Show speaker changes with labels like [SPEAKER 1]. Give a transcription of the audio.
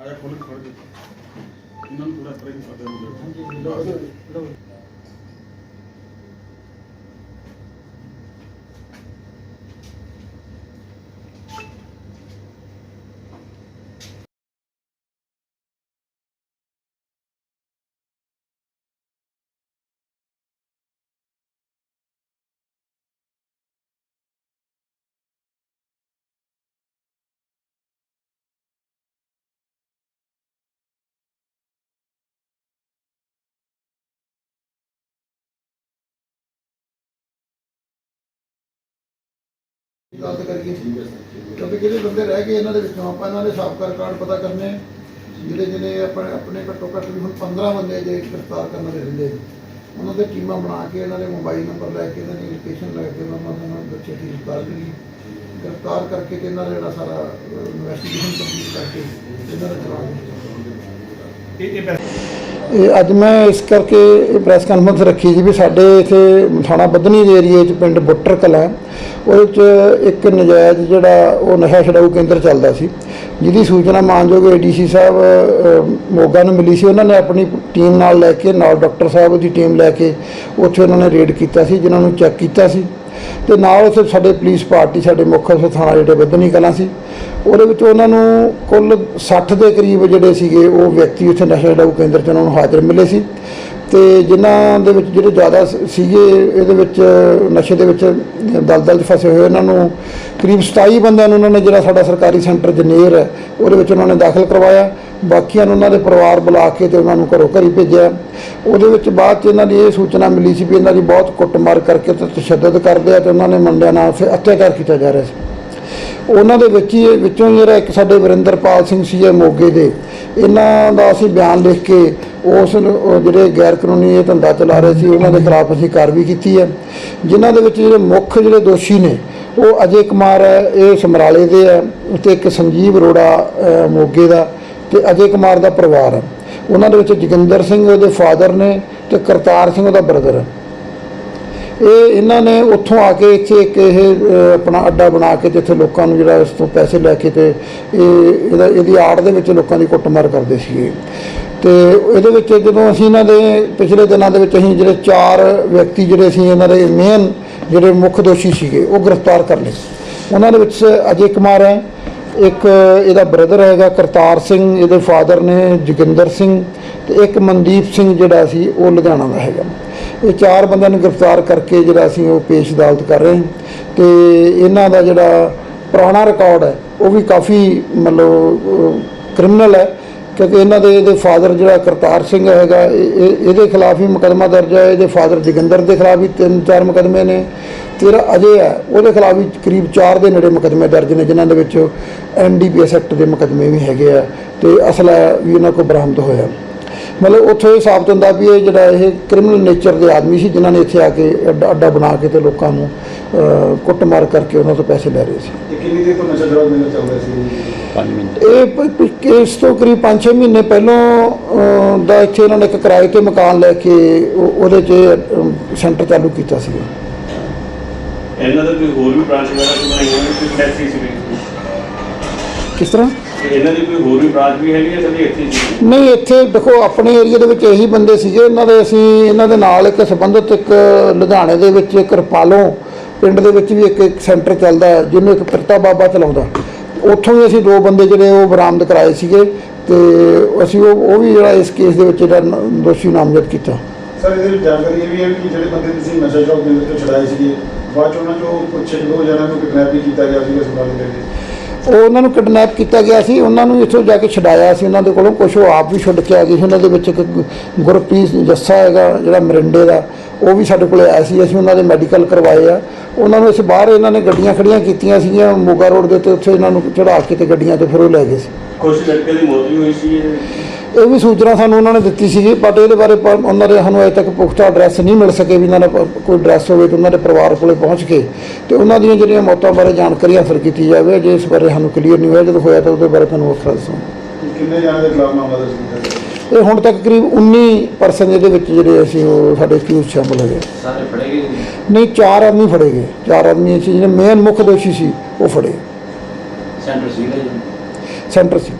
[SPEAKER 1] ਆਇਆ ਖੋਲ ਕੇ ਕੇ। ਇਹਨਾਂ ਨੂੰ ਪੂਰਾ ਟ੍ਰੇਨ ਕਰਦੇ ਹਾਂ
[SPEAKER 2] ਗੱਲ ਕਰੀਏ। ਕਿਉਂਕਿ ਜਿਹੜੇ ਬੰਦੇ ਰਹਿ ਗਏ ਇਹਨਾਂ ਦੇ ਵਿੱਚੋਂ, ਆਪਾਂ ਇਹਨਾਂ ਦੇ ਸਾਬਕਾ ਰਿਕਾਰਡ ਪਤਾ ਕਰਨੇ ਜਿਹੜੇ ਜਿਹੜੇ ਆਪਣੇ ਆਪਣੇ ਘੱਟੋ ਘੱਟ ਵੀ ਹੁਣ 15 ਬੰਦੇ ਜੇ ਗ੍ਰਿਫਤਾਰ ਕਰਨ ਦੇ ਰਹਿੰਦੇ ਉਹਨਾਂ ਦੇ ਟੀਮਾਂ ਬਣਾ ਕੇ ਇਹਨਾਂ ਦੇ ਮੋਬਾਈਲ ਨੰਬਰ ਲੈ ਕੇ ਇਹਨਾਂ ਦੀ ਲੋਕੇਸ਼ਨ ਲੈ ਕੇ ਉਹਨਾਂ ਨੂੰ ਬੱਚੇ ਦੀ ਗ੍ਰਿਫਤਾਰ ਕਰੀ ਗ੍ਰਿਫਤਾਰ ਕਰਕੇ ਤੇ ਇਹਨਾਂ ਦਾ ਜਿਹੜਾ ਸਾਰਾ ਇਨਵੈਸਟੀਗੇਸ਼ਨ ਕੰਪਲੀਟ ਕਰਕੇ ਇਹਨਾਂ ਦਾ ਚਲਾਨ
[SPEAKER 1] ਇਹ ਇਹ
[SPEAKER 2] ਇਹ ਅੱਜ ਮੈਂ ਇਸ ਕਰਕੇ ਇਹ ਪ੍ਰੈਸ ਕਾਨਫਰੰਸ ਰੱਖੀ ਸੀ ਵੀ ਸਾਡੇ ਇਥੇ ਥਾਣਾ ਬੱਧਨੀ ਦੇ ਏਰੀਏ 'ਚ ਪਿੰਡ ਬੁੱਟਰ ਕਲਾਂ, ਉਹਦੇ 'ਚ ਇੱਕ ਨਜਾਇਜ਼ ਜਿਹੜਾ ਉਹ ਨਸ਼ਾ ਛਡਾਊ ਕੇਂਦਰ ਚੱਲਦਾ ਸੀ, ਜਿਹਦੀ ਸੂਚਨਾ ਮਾਨਯੋਗ ਏਡੀਸੀ ਸਾਹਿਬ ਮੋਗਾ ਨੂੰ ਮਿਲੀ ਸੀ। ਉਹਨਾਂ ਨੇ ਆਪਣੀ ਟੀਮ ਨਾਲ ਲੈ ਕੇ, ਨਾਲ ਡਾਕਟਰ ਸਾਹਿਬ ਦੀ ਟੀਮ ਲੈ ਕੇ, ਉੱਥੇ ਉਹਨਾਂ ਨੇ ਰੇਡ ਕੀਤਾ ਸੀ, ਜਿਨ੍ਹਾਂ ਨੂੰ ਚੈੱਕ ਕੀਤਾ ਸੀ। ਤੇ ਨਾਲ ਉੱਥੇ ਸਾਡੇ ਪੁਲਿਸ ਪਾਰਟੀ, ਸਾਡੇ ਮੁੱਖ ਅਫਸਰ ਥਾਣਾ ਜਿਹੜੇ ਬੱਧਨੀ ਕਲਾਂ ਸੀ, ਉਹਦੇ ਵਿੱਚ ਉਹਨਾਂ ਨੂੰ ਕੁੱਲ 60 ਦੇ ਕਰੀਬ ਜਿਹੜੇ ਸੀਗੇ, ਉਹ ਵਿਅਕਤੀ ਉੱਥੇ ਨਸ਼ਾ ਛਡਾਊ ਕੇਂਦਰ 'ਚ ਉਹਨਾਂ ਨੂੰ ਹਾਜ਼ਰ ਮਿਲੇ ਸੀ। ਤੇ ਜਿਨ੍ਹਾਂ ਦੇ ਵਿੱਚ ਜਿਹੜੇ ਜ਼ਿਆਦਾ ਸੀਗੇ, ਇਹਦੇ ਵਿੱਚ ਨਸ਼ੇ ਦੇ ਵਿੱਚ ਦਲਦਲ 'ਚ ਫਸੇ ਹੋਏ ਉਹਨਾਂ ਨੂੰ ਕਰੀਬ 27 ਬੰਦਿਆਂ ਨੂੰ ਉਹਨਾਂ ਨੇ ਜਿਹੜਾ ਸਾਡਾ ਸਰਕਾਰੀ ਸੈਂਟਰ ਜਨੇਰ ਹੈ, ਉਹਦੇ ਵਿੱਚ ਉਹਨਾਂ ਨੇ ਦਾਖਲ ਕਰਵਾਇਆ। ਬਾਕੀਆਂ ਨੂੰ ਉਹਨਾਂ ਦੇ ਪਰਿਵਾਰ ਬੁਲਾ ਕੇ ਤੇ ਉਹਨਾਂ ਨੂੰ ਘਰੋਂ ਘਰੀ ਭੇਜਿਆ। ਉਹਦੇ ਵਿੱਚ ਬਾਅਦ 'ਚ ਇਹਨਾਂ ਦੀ ਇਹ ਸੂਚਨਾ ਮਿਲੀ ਸੀ ਵੀ ਇਹਨਾਂ ਦੀ ਬਹੁਤ ਕੁੱਟਮਾਰ ਕਰਕੇ ਤੇ ਤਸ਼ੱਦਦ ਕਰਦੇ ਆ ਤੇ ਉਹਨਾਂ ਨੇ ਮੁੰਡਿਆਂ ਨਾਲ ਫਿਰ ਅਤਿਆਚਾਰ ਕੀਤਾ ਜਾ ਰਿਹਾ ਸੀ। ਉਹਨਾਂ ਦੇ ਵਿੱਚ ਹੀ ਵਿੱਚੋਂ ਹੀ ਜਿਹੜਾ ਇੱਕ ਸਾਡੇ ਵਰਿੰਦਰਪਾਲ ਸਿੰਘ ਸੀ ਇਹ ਮੋਗੇ ਦੇ, ਇਹਨਾਂ ਦਾ ਅਸੀਂ ਬਿਆਨ ਲਿਖ ਕੇ ਉਸ ਜਿਹੜੇ ਗੈਰ ਕਾਨੂੰਨੀ ਇਹ ਧੰਦਾ ਚਲਾ ਰਹੇ ਸੀ, ਉਹਨਾਂ ਦੇ ਖਿਲਾਫ ਅਸੀਂ ਕਾਰਵਾਈ ਕੀਤੀ ਹੈ। ਜਿਨ੍ਹਾਂ ਦੇ ਵਿੱਚ ਜਿਹੜੇ ਮੁੱਖ ਜਿਹੜੇ ਦੋਸ਼ੀ ਨੇ, ਉਹ ਅਜੇ ਕੁਮਾਰ ਹੈ, ਇਹ ਸਮਰਾਲੇ ਦੇ ਹੈ ਤੇ ਇੱਕ ਸੰਜੀਵ ਅਰੋੜਾ ਮੋਗੇ ਦਾ। ਤੇ ਅਜੇ ਕੁਮਾਰ ਦਾ ਪਰਿਵਾਰ ਹੈ। ਉਹਨਾਂ ਦੇ ਵਿੱਚ ਜੋਗਿੰਦਰ ਸਿੰਘ ਉਹਦੇ ਫਾਦਰ ਨੇ ਤੇ ਕਰਤਾਰ ਸਿੰਘ ਉਹਦਾ ਬ੍ਰਦਰ ਹੈ। ਇਹ ਇਹਨਾਂ ਨੇ ਉੱਥੋਂ ਆ ਕੇ ਇੱਥੇ ਇੱਕ ਇਹ ਆਪਣਾ ਅੱਡਾ ਬਣਾ ਕੇ ਜਿੱਥੇ ਲੋਕਾਂ ਨੂੰ ਜਿਹੜਾ ਇਸ ਤੋਂ ਪੈਸੇ ਲੈ ਕੇ ਤੇ ਇਹ, ਇਹਦਾ, ਇਹਦੀ ਆੜ ਦੇ ਵਿੱਚ ਲੋਕਾਂ ਦੀ ਕੁੱਟਮਾਰ ਕਰਦੇ ਸੀਗੇ। ਤੇ ਇਹਦੇ ਵਿੱਚ ਜਦੋਂ ਅਸੀਂ ਇਹਨਾਂ ਦੇ ਪਿਛਲੇ ਦਿਨਾਂ ਦੇ ਵਿੱਚ ਅਸੀਂ ਜਿਹੜੇ ਚਾਰ ਵਿਅਕਤੀ ਜਿਹੜੇ ਸੀ ਇਹਨਾਂ ਦੇ ਮੇਨ ਜਿਹੜੇ ਮੁੱਖ ਦੋਸ਼ੀ ਸੀਗੇ, ਉਹ ਗ੍ਰਿਫਤਾਰ ਕਰ ਲਏ। ਉਹਨਾਂ ਦੇ ਵਿੱਚ ਅਜੇ ਕੁਮਾਰ ਹੈ ਇੱਕ ਇਹਦਾ ਬ੍ਰਦਰ ਹੈਗਾ ਕਰਤਾਰ ਸਿੰਘ, ਇਹਦੇ ਫਾਦਰ ਨੇ ਜੋਗਿੰਦਰ ਸਿੰਘ ਤੇ ਇੱਕ ਮਨਦੀਪ ਸਿੰਘ ਜਿਹੜਾ ਸੀ ਉਹ ਲੁਧਿਆਣਾ ਦਾ ਹੈਗਾ। ਇਹ ਚਾਰ ਬੰਦਿਆਂ ਨੂੰ ਗ੍ਰਿਫਤਾਰ ਕਰਕੇ ਜਿਹੜਾ ਅਸੀਂ ਉਹ ਪੇਸ਼ ਅਦਾਲਤ ਕਰ ਰਹੇ ਹਾਂ ਤੇ ਇਹਨਾਂ ਦਾ ਜਿਹੜਾ ਪੁਰਾਣਾ ਰਿਕਾਰਡ ਹੈ, ਉਹ ਵੀ ਕਾਫੀ ਮਤਲਬ ਕ੍ਰਿਮੀਨਲ ਹੈ ਕਿਉਂਕਿ ਇਹਨਾਂ ਦੇ ਇਹਦੇ ਫਾਦਰ ਜਿਹੜਾ ਕਰਤਾਰ ਸਿੰਘ ਹੈਗਾ, ਇਹ- ਇਹ- ਇਹਦੇ ਖਿਲਾਫ ਵੀ ਮੁਕੱਦਮਾ ਦਰਜ ਹੈ, ਇਹਦੇ ਫਾਦਰ ਜੋਗਿੰਦਰ ਦੇ ਖਿਲਾਫ ਵੀ ਤਿੰਨ ਚਾਰ ਮੁਕੱਦਮੇ ਨੇ। ਤੇਰਾ ਅਜੇ ਹੈ, ਉਹਦੇ ਖਿਲਾਫ ਵੀ ਕਰੀਬ 4 ਦੇ ਨੇੜੇ ਮੁਕੱਦਮੇ ਦਰਜ ਨੇ, ਜਿਨ੍ਹਾਂ ਦੇ ਵਿੱਚ ਐਨਡੀਪੀਐਸ ਐਕਟ ਦੇ ਮੁਕੱਦਮੇ ਵੀ ਹੈਗੇ ਆ ਤੇ ਅਸਲਾ ਵੀ ਇਹਨਾਂ ਕੋਲ ਬਰਾਮਦ ਹੋਇਆ। ਮਤਲਬ ਉੱਥੇ ਇਹ ਸਾਬਤ ਹੁੰਦਾ ਵੀ ਇਹ ਜਿਹੜਾ ਇਹ ਕ੍ਰਿਮੀਨਲ ਨੇਚਰ ਦੇ ਆਦਮੀ ਸੀ ਜਿਨ੍ਹਾਂ ਨੇ ਇੱਥੇ ਆ ਕੇ ਅੱਡਾ ਅੱਡਾ ਬਣਾ ਕੇ ਤੇ ਲੋਕਾਂ ਨੂੰ ਕੁੱਟਮਾਰ ਕਰਕੇ ਉਹਨਾਂ ਤੋਂ ਪੈਸੇ ਲੈ ਰਹੇ ਸੀ।
[SPEAKER 3] ਇਹ ਕਿੰਨੀ ਦੇਰ ਤੋਂ ਨਸ਼ਾ ਸ਼ਰਾਬ ਮੇਲਾ ਚੱਲ ਰਿਹਾ ਸੀ?
[SPEAKER 2] ਇਹ ਪ- ਪ- ਕੇਸ ਤੋਂ ਕਰੀਬ 5-6 ਮਹੀਨੇ ਪਹਿਲਾਂ ਦਾ ਇੱਥੇ ਇਹਨਾਂ ਨੇ ਇੱਕ ਕਿਰਾਏ ਤੇ ਮਕਾਨ ਲੈ ਕੇ ਉਹ- ਉਹਦੇ 'ਚ ਸੈਂਟਰ ਚਾਲੂ ਕੀਤਾ ਸੀ
[SPEAKER 4] ਇਹਨਾਂ ਦਾ ਕੋਈ ਹੋਰ ਵੀ ਬ੍ਰਾਂਚ ਵਗੈਰਾ ਸੀ ਬਣਾਈ ਹੋਣੀ ਕੋਈ ਸੀ
[SPEAKER 2] ਕਿਸ ਤਰ੍ਹਾਂ?
[SPEAKER 4] ਇਹਨਾਂ ਦੀ ਕੋਈ ਹੋਰ ਵੀ ਬ੍ਰਾਂਚ ਵੀ ਹੈਗੀ ਹੈ ਸਭੀ ਇੱਥੇ
[SPEAKER 2] ਨਹੀਂ ਇੱਥੇ ਦੇਖੋ ਆਪਣੇ ਏਰੀਆ ਦੇ ਵਿੱਚ ਇਹੀ ਬੰਦੇ ਸੀਗੇ ਇਹਨਾਂ ਦੇ ਅਸੀਂ ਇਹਨਾਂ ਦੇ ਨਾਲ ਇੱਕ ਸੰਬੰਧਿਤ ਇੱਕ ਲੁਧਿਆਣੇ ਦੇ ਵਿੱਚ ਇੱਕ ਰਪਾਲੋਂ ਪਿੰਡ ਦੇ ਵਿੱਚ ਵੀ ਇੱਕ ਇੱਕ ਸੈਂਟਰ ਚੱਲਦਾ ਹੈ, ਜਿਹਨੂੰ ਇੱਕ ਪਿਰਤਾ ਬਾਬਾ ਚਲਾਉਂਦਾ ਉੱਥੋਂ ਵੀ ਅਸੀਂ ਦੋ ਬੰਦੇ ਜਿਹੜੇ ਉਹ ਬਰਾਮਦ ਕਰਾਏ ਸੀਗੇ ਤੇ ਅਸੀਂ ਉਹ ਉਹ ਵੀ ਜਿਹੜਾ ਇਸ ਕੇਸ ਦੇ ਵਿੱਚ ਜਿਹੜਾ ਦੋਸ਼ੀ ਨਾਮਜ਼ਦ ਕੀਤਾ।
[SPEAKER 3] ਸਰ ਇਹਦੇ ਵਿੱਚ ਜਾਣਕਾਰੀ ਇਹ ਵੀ ਹੈ ਕਿ ਜਿਹੜੇ ਬੰਦੇ ਤੁਸੀਂ ਨਸ਼ਾ ਸ਼ਰਾਬ ਕੇਂਦਰ ਤੋਂ ਛੁਡਾਏ ਸੀਗੇ ਬਾਅਦ ਚ ਉਹਨਾਂ ਚੋਂ ਕੁਝ ਦੋ ਜਣਾਂ ਨੂੰ ਕਿਡਨੈਪ ਵੀ ਕੀਤਾ ਗਿਆ ਸੀਗਾ ਸੰਭਾਲੇ ਦੇ ਵਿੱਚ।
[SPEAKER 2] ਉਹ ਉਹਨਾਂ ਨੂੰ ਕਿਡਨੈਪ ਕੀਤਾ ਗਿਆ ਸੀ, ਉਹਨਾਂ ਨੂੰ ਇੱਥੋਂ ਜਾ ਕੇ ਛਡਾਇਆ ਸੀ, ਉਹਨਾਂ ਦੇ ਕੋਲੋਂ ਕੁਝ ਉਹ ਆਪ ਵੀ ਛੁੱਟ ਕੇ ਆ ਗਏ ਸੀ। ਉਹਨਾਂ ਦੇ ਵਿੱਚ ਇੱਕ ਗੁਰਪ੍ਰੀਤ ਜੱਸਾ ਹੈਗਾ, ਜਿਹੜਾ ਮਰਿੰਡੇ ਦਾ, ਉਹ ਵੀ ਸਾਡੇ ਕੋਲੇ ਆਇਆ ਸੀ। ਅਸੀਂ ਉਹਨਾਂ ਦੇ ਮੈਡੀਕਲ ਕਰਵਾਏ ਆ। ਉਹਨਾਂ ਨੂੰ ਅਸੀਂ ਬਾਹਰ ਇਹਨਾਂ ਨੇ ਗੱਡੀਆਂ ਖੜੀਆਂ ਕੀਤੀਆਂ ਸੀਗੀਆਂ, ਮੋਗਾ ਰੋਡ ਦੇ ਉੱਤੇ ਉੱਥੇ ਇਹਨਾਂ ਨੂੰ ਚੜਾ ਕੇ ਤੇ ਗੱਡੀਆਂ ਤੇ ਫਿਰ ਉਹ ਲੈ ਗਏ ਸੀ।
[SPEAKER 4] ਕੁਝ ਲੜਕੇ ਦੀ ਮੌਤ ਵੀ ਹੋਈ ਸੀ ਇਹ
[SPEAKER 2] ਵੀ ਸੂਚਨਾ ਸਾਨੂੰ ਉਹਨਾਂ ਨੇ ਦਿੱਤੀ ਸੀਗੀ ਬਟ ਇਹਦੇ ਬਾਰੇ ਪ- ਉਹਨਾਂ ਦੇ ਸਾਨੂੰ ਅਜੇ ਤੱਕ ਪੁਖਤਾ ਐਡਰੈਸ ਨਹੀਂ ਮਿਲ ਸਕੇ ਵੀ ਇਹਨਾਂ ਦਾ ਕੋਈ ਐਡਰੈਸ ਹੋਵੇ ਤਾਂ ਉਹਨਾਂ ਦੇ ਪਰਿਵਾਰ ਕੋਲੇ ਪਹੁੰਚ ਕੇ ਤੇ ਉਹਨਾਂ ਦੀਆਂ ਜਿਹੜੀਆਂ ਮੌਤਾਂ ਬਾਰੇ ਜਾਣਕਾਰੀ ਹਾਸਲ ਕੀਤੀ ਜਾਵੇ ਜੇ ਇਸ ਬਾਰੇ ਸਾਨੂੰ ਕਲੀਅਰ ਨਹੀਂ ਹੋਇਆ ਜਦੋਂ ਹੋਇਆ ਤਾਂ ਉਹਦੇ ਬਾਰੇ ਤੁਹਾਨੂੰ ਵੱਖਰਾ ਦੱਸਾਂਗੇ।
[SPEAKER 3] ਕਿੰਨੇ ਜਣਾਂ ਦੇ ਖਿਲਾਫ ਮਾਮਲਾ ਦਰਜ
[SPEAKER 2] ਇਹ ਹੁਣ ਤੱਕ ਕਰੀਬ 19 ਪਰਸਨ ਇਹਦੇ ਵਿੱਚ ਜਿਹੜੇ ਅਸੀਂ ਉਹ ਸਾਡੇ ਕਿਊਜ਼ ਸ਼ਾਮਲ ਹੋਏ
[SPEAKER 4] ਸਾਰੇ ਫੜੇ ਗਏ
[SPEAKER 2] ਨਹੀਂ ਚਾਰ ਆਦਮੀ ਫੜੇ ਗਏ। ਚਾਰ ਆਦਮੀ ਸੀ ਜਿਹੜੇ ਮੇਨ ਮੁੱਖ ਦੋਸ਼ੀ ਸੀ ਉਹ ਫੜੇ।
[SPEAKER 4] ਸੈਂਟਰ ਸੀ
[SPEAKER 2] ਸੈਂਟਰ ਸੀ।